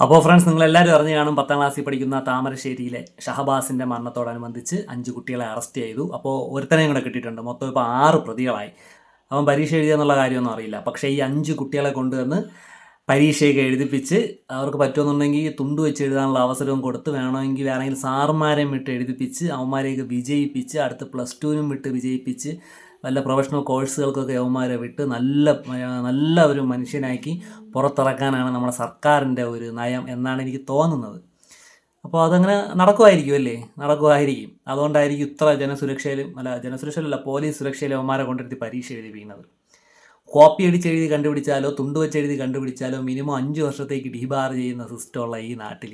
അപ്പോൾ ഫ്രണ്ട്സ് നിങ്ങൾ എല്ലാവരും അറിഞ്ഞു കാണും പത്താം ക്ലാസ്സിൽ പഠിക്കുന്ന താമരശ്ശേരിയിലെ ഷഹബാസിന്റെ മരണത്തോടനുബന്ധിച്ച് അഞ്ച് കുട്ടികളെ അറസ്റ്റ് ചെയ്തു. അപ്പോൾ ഒരുത്തനെ കൂടെ കിട്ടിയിട്ടുണ്ട്. മൊത്തം ഇപ്പോൾ ആറ് പ്രതികളായി. അവൻ പരീക്ഷ എഴുതിയെന്നുള്ള കാര്യമൊന്നും അറിയില്ല. പക്ഷേ ഈ അഞ്ച് കുട്ടികളെ കൊണ്ടുവന്ന് പരീക്ഷയൊക്കെ എഴുതിപ്പിച്ച് അവർക്ക് പറ്റുമെന്നുണ്ടെങ്കിൽ തുണ്ട് വെച്ച് എഴുതാനുള്ള അവസരവും കൊടുത്ത് വേണമെങ്കിൽ വേണമെങ്കിൽ സാറുമാരെയും വിട്ട് എഴുതിപ്പിച്ച് അവന്മാരെയൊക്കെ വിജയിപ്പിച്ച് അടുത്ത് പ്ലസ് ടുവിനും വിട്ട് വിജയിപ്പിച്ച് വല്ല പ്രൊഫഷണൽ കോഴ്സുകൾക്കൊക്കെ യവന്മാരെ വിട്ട് നല്ല നല്ല ഒരു മനുഷ്യനാക്കി പുറത്തിറക്കാനാണ് നമ്മുടെ സർക്കാരിന്റെ ഒരു നയം എന്നാണ് എനിക്ക് തോന്നുന്നത്. അപ്പോൾ അതങ്ങനെ നടക്കുമായിരിക്കും അല്ലേ? നടക്കുമായിരിക്കും. അതുകൊണ്ടായിരിക്കും ഇത്ര ജനസുരക്ഷയിലും അല്ല ജനസുരക്ഷയിലല്ല പോലീസ് സുരക്ഷയിലും അവന്മാരെ കൊണ്ടിരുത്തി പരീക്ഷ എഴുതിപ്പിക്കുന്നത്. കോപ്പി അടിച്ച് എഴുതി കണ്ടുപിടിച്ചാലോ തുണ്ട് വെച്ച് എഴുതി കണ്ടുപിടിച്ചാലോ മിനിമം അഞ്ച് വർഷത്തേക്ക് ഡിബാർ ചെയ്യുന്ന സിസ്റ്റമുള്ള ഈ നാട്ടിൽ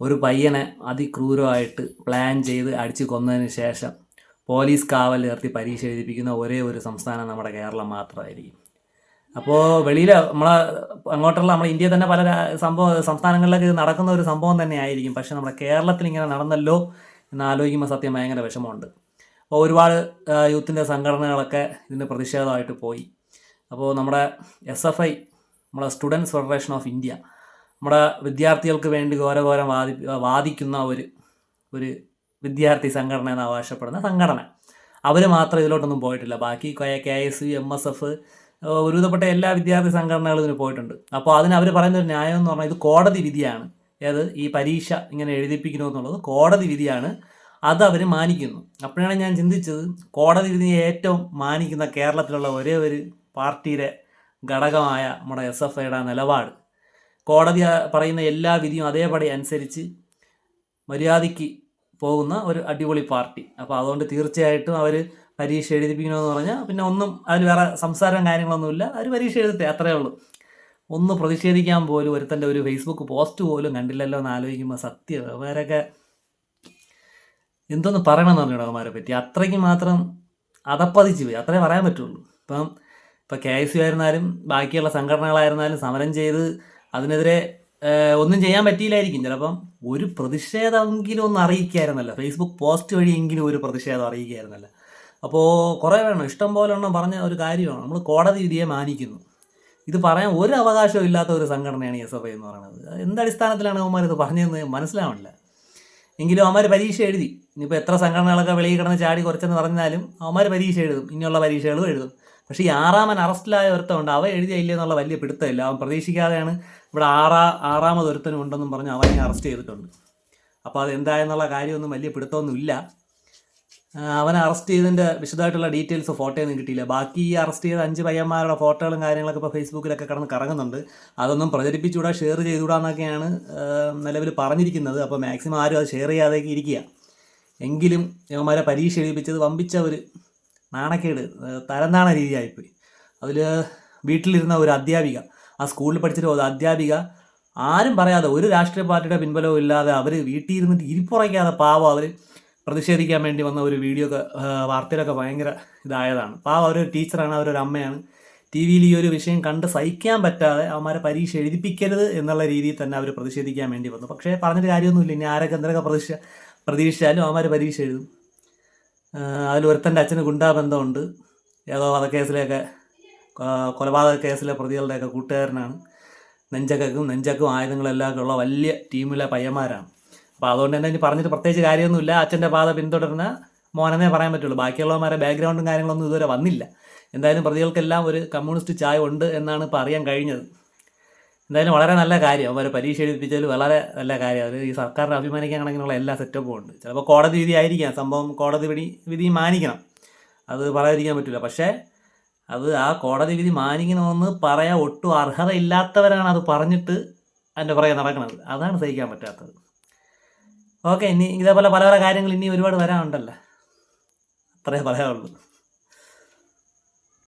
ഒരു പയ്യനെ അതിക്രൂരമായിട്ട് പ്ലാൻ ചെയ്ത് അടിച്ച് കൊന്നതിന് ശേഷം പോലീസ് കാവൽ നിർത്തി പരീക്ഷ എഴുതിപ്പിക്കുന്ന ഒരേ ഒരു സംസ്ഥാനം നമ്മുടെ കേരളം മാത്രമായിരിക്കും. അപ്പോൾ വെളിയിൽ നമ്മളെ അങ്ങോട്ടുള്ള നമ്മുടെ ഇന്ത്യ തന്നെ പല സംഭവ സംസ്ഥാനങ്ങളിലൊക്കെ നടക്കുന്ന ഒരു സംഭവം തന്നെ ആയിരിക്കും. പക്ഷേ നമ്മുടെ കേരളത്തിൽ ഇങ്ങനെ നടന്നല്ലോ എന്ന് ആലോചിക്കുമ്പോൾ സത്യം ഭയങ്കര വിഷമമുണ്ട്. അപ്പോൾ ഒരുപാട് യൂത്തിന്റെ സംഘടനകളൊക്കെ ഇതിന് പ്രതിഷേധമായിട്ട് പോയി. അപ്പോൾ നമ്മുടെ എസ് എഫ് ഐ നമ്മുടെ സ്റ്റുഡൻസ് ഫെഡറേഷൻ ഓഫ് ഇന്ത്യ നമ്മുടെ വിദ്യാർത്ഥികൾക്ക് വേണ്ടി ഘോരഘോരം വാദി വാദിക്കുന്ന ഒരു ഒരു വിദ്യാർത്ഥി സംഘടന എന്ന് അവകാശപ്പെടുന്ന സംഘടന. അവർ മാത്രം ഇതിലോട്ടൊന്നും പോയിട്ടില്ല. ബാക്കി K S U M S F ഒരുവിധപ്പെട്ട എല്ലാ വിദ്യാർത്ഥി സംഘടനകളും ഇതിന് പോയിട്ടുണ്ട്. അപ്പോൾ അതിന് അവർ പറയുന്ന ഒരു ന്യായം എന്ന് പറഞ്ഞാൽ ഇത് കോടതി വിധിയാണ്. അതായത് ഈ പരീക്ഷ ഇങ്ങനെ എഴുതിപ്പിക്കുന്നു എന്നുള്ളത് കോടതി വിധിയാണ്. അത് അവർ മാനിക്കുന്നു. അപ്പോഴാണ് ഞാൻ ചിന്തിച്ചത് കോടതി വിധിയെ ഏറ്റവും മാനിക്കുന്ന കേരളത്തിലുള്ള ഒരേ ഒരു പാർട്ടിയുടെ ഘടകമായ നമ്മുടെ എസ് എഫ് ഐയുടെ നിലപാട്. കോടതി പറയുന്ന എല്ലാ വിധിയും അതേപടി അനുസരിച്ച് മര്യാദയ്ക്ക് പോകുന്ന ഒരു അടിപൊളി പാർട്ടി. അപ്പോൾ അതുകൊണ്ട് തീർച്ചയായിട്ടും അവർ പരീക്ഷ എഴുതിപ്പിക്കണമെന്ന് പറഞ്ഞാൽ പിന്നെ ഒന്നും അതിൽ വേറെ സംസാരം കാര്യങ്ങളൊന്നുമില്ല. അവർ പരീക്ഷ എഴുതട്ടെ അത്രയേ ഉള്ളൂ. ഒന്ന് പ്രതിഷേധിക്കാൻ പോലും ഒരുത്തന്റെ ഒരു ഫേസ്ബുക്ക് പോസ്റ്റ് പോലും കണ്ടില്ലല്ലോ എന്ന് ആലോചിക്കുമ്പോൾ സത്യം അവരൊക്കെ എന്തോന്ന് പറയണമെന്ന് പറഞ്ഞു അവന്മാരെ പറ്റി. അത്രയ്ക്ക് മാത്രം അതപ്പതിച്ച് പോയി. അത്രേ പറയാൻ പറ്റുള്ളൂ. ഇപ്പം ഇപ്പം കെ എസ് യു ആയിരുന്നാലും ബാക്കിയുള്ള സംഘടനകളായിരുന്നാലും സമരം ചെയ്ത് അതിനെതിരെ ഒന്നും ചെയ്യാൻ പറ്റിയില്ലായിരിക്കും. ചിലപ്പം ഒരു പ്രതിഷേധമെങ്കിലും ഒന്ന് അറിയിക്കായിരുന്നല്ലോ. ഫേസ്ബുക്ക് പോസ്റ്റ് വഴിയെങ്കിലും ഒരു പ്രതിഷേധം അറിയിക്കായിരുന്നല്ലോ. അപ്പോൾ കുറേ വേണം. ഇഷ്ടം പോലെ എണ്ണം പറഞ്ഞ ഒരു കാര്യമാണ്. നമ്മൾ കോടതി വിധിയെ മാനിക്കുന്നു. ഇത് പറയാൻ ഒരു അവകാശവും ഇല്ലാത്ത ഒരു സംഘടനയാണ് എസ് എഫ് ഐ എന്ന് പറയുന്നത്. എന്തടിസ്ഥാനത്തിലാണ് അവന്മാർ ഇത് പറഞ്ഞതെന്ന് മനസ്സിലാവണില്ല. എങ്കിലും അവന്മാർ പരീക്ഷ എഴുതി. ഇനിയിപ്പോൾ എത്ര സംഘടനകളൊക്കെ വെളിയിൽ കിടന്ന് ചാടി കുറച്ചെന്ന് പറഞ്ഞാലും അവന്മാർ പരീക്ഷ എഴുതും. ഇനിയുള്ള പരീക്ഷകളും എഴുതും. പക്ഷേ ഈ ആറാമൻ അറസ്റ്റിലായ ഒരുത്തമുണ്ട്. അവ എഴുതിയില്ല എന്നുള്ള വലിയ പിടുത്തമില്ല. അവൻ പ്രതീക്ഷിക്കാതെയാണ് ഇവിടെ ആറാ ആറാമത് ഒരുത്തനും ഉണ്ടെന്നും പറഞ്ഞ് അവനെ അറസ്റ്റ് ചെയ്തിട്ടുണ്ട്. അപ്പോൾ അത് എന്തായെന്നുള്ള കാര്യമൊന്നും വലിയ പിടുത്തമൊന്നും ഇല്ല അവനെ അറസ്റ്റ് ചെയ്തതിന്റെ വിശദമായിട്ടുള്ള ഡീറ്റെയിൽസ് ഫോട്ടോയൊന്നും കിട്ടിയില്ല. ബാക്കി ഈ അറസ്റ്റ് ചെയ്ത അഞ്ച് പയ്യന്മാരുടെ ഫോട്ടോകളും കാര്യങ്ങളൊക്കെ ഇപ്പോൾ ഫേസ്ബുക്കിലൊക്കെ കടന്ന് കറങ്ങുന്നുണ്ട്. അതൊന്നും പ്രചരിപ്പിച്ചുകൂടാ ഷെയർ ചെയ്തുകൂടാന്നൊക്കെയാണ് നിലവിൽ പറഞ്ഞിരിക്കുന്നത്. അപ്പോൾ മാക്സിമം ആരും അത് ഷെയർ ചെയ്യാതെയൊക്കെ ഇരിക്കുക. എങ്കിലും ഇവന്മാരെ പരീക്ഷ എഴുതിപ്പിച്ചത് വമ്പിച്ച ഒരു നാണക്കേട് തരം തരംതാണ രീതിയായിപ്പോയി. അതിൽ വീട്ടിലിരുന്ന ഒരു അധ്യാപിക ആ സ്കൂളിൽ പഠിച്ചിട്ട് അധ്യാപിക ആരും പറയാതെ ഒരു രാഷ്ട്രീയ പാർട്ടിയുടെ പിൻബലവും ഇല്ലാതെ അവർ വീട്ടിൽ ഇരുന്നിട്ട് ഇരിപ്പുറയ്ക്കാതെ പാവം അവർ പ്രതിഷേധിക്കാൻ വേണ്ടി വന്ന ഒരു വീഡിയോ ഒക്കെ വാർത്തയിലൊക്കെ ഭയങ്കര ഇതായതാണ്. പാവം അവരൊരു ടീച്ചറാണ് അവരൊരു അമ്മയാണ്. ടി വിയിൽ ഈ ഒരു വിഷയം കണ്ട് സഹിക്കാൻ പറ്റാതെ അവന്മാരെ പരീക്ഷ എഴുതിപ്പിക്കരുത് എന്നുള്ള രീതിയിൽ തന്നെ അവർ പ്രതിഷേധിക്കാൻ വേണ്ടി വന്നു. പക്ഷേ പറഞ്ഞിട്ട് കാര്യമൊന്നുമില്ല. ഇനി ആരൊക്കെ എന്തൊക്കെ പ്രതീക്ഷ പ്രതീക്ഷിച്ചാലും അവന്മാർ പരീക്ഷ എഴുതും. അതിൽ ഒരുത്തന്റെ അച്ഛന് ഗുണ്ടാബന്ധമുണ്ട്. ഏതോ വധക്കേസിലെയൊക്കെ കൊ- കൊലപാതക കേസിലെ പ്രതികളുടെയൊക്കെ കൂട്ടുകാരനാണ്. നെഞ്ചക്കും നെഞ്ചക്കും ആയുധങ്ങളെല്ലാം ഉള്ള വലിയ ടീമിലെ പയ്യന്മാരാണ്. അപ്പോൾ അതുകൊണ്ട് തന്നെ ഇനി പറഞ്ഞിട്ട് പ്രത്യേകിച്ച് കാര്യമൊന്നുമില്ല. അച്ഛന്റെ പാത പിന്തുടരുന്ന മോനെന്നേ പറയാൻ പറ്റുള്ളൂ. ബാക്കിയുള്ളവന്മാരെ ബാക്ക്ഗ്രൗണ്ടും കാര്യങ്ങളൊന്നും ഇതുവരെ വന്നില്ല. എന്തായാലും പ്രതികൾക്കെല്ലാം ഒരു കമ്മ്യൂണിസ്റ്റ് ചായ ഉണ്ട് എന്നാണ് ഇപ്പോൾ അറിയാൻ കഴിഞ്ഞത്. എന്തായാലും വളരെ നല്ല കാര്യം. അവർ പരീക്ഷ എഴുതിപ്പിച്ചാലും വളരെ നല്ല കാര്യം. അവർ ഈ സർക്കാരിനെ അഭിമാനിക്കാനാണെങ്കിലുള്ള എല്ലാ സെറ്റപ്പും ഉണ്ട്. ചിലപ്പോൾ കോടതി വിധി ആയിരിക്കാം സംഭവം കോടതി വിധി വിധി മാനിക്കണം. അത് പറയാതിരിക്കാൻ പറ്റില്ല. പക്ഷേ അത് ആ കോടതി വിധി മാനിക്കണമെന്ന് പറയാൻ ഒട്ടും അർഹതയില്ലാത്തവരാണ് അത് പറഞ്ഞിട്ട് അതിന്റെ പുറകെ നടക്കുന്നത്. അതാണ് സഹിക്കാൻ പറ്റാത്തത്. ഓക്കെ ഇനി ഇതേപോലെ പല പല കാര്യങ്ങൾ ഇനി ഒരുപാട് വരാനുണ്ടല്ലോ. അത്രേ പറയാനുള്ളൂ.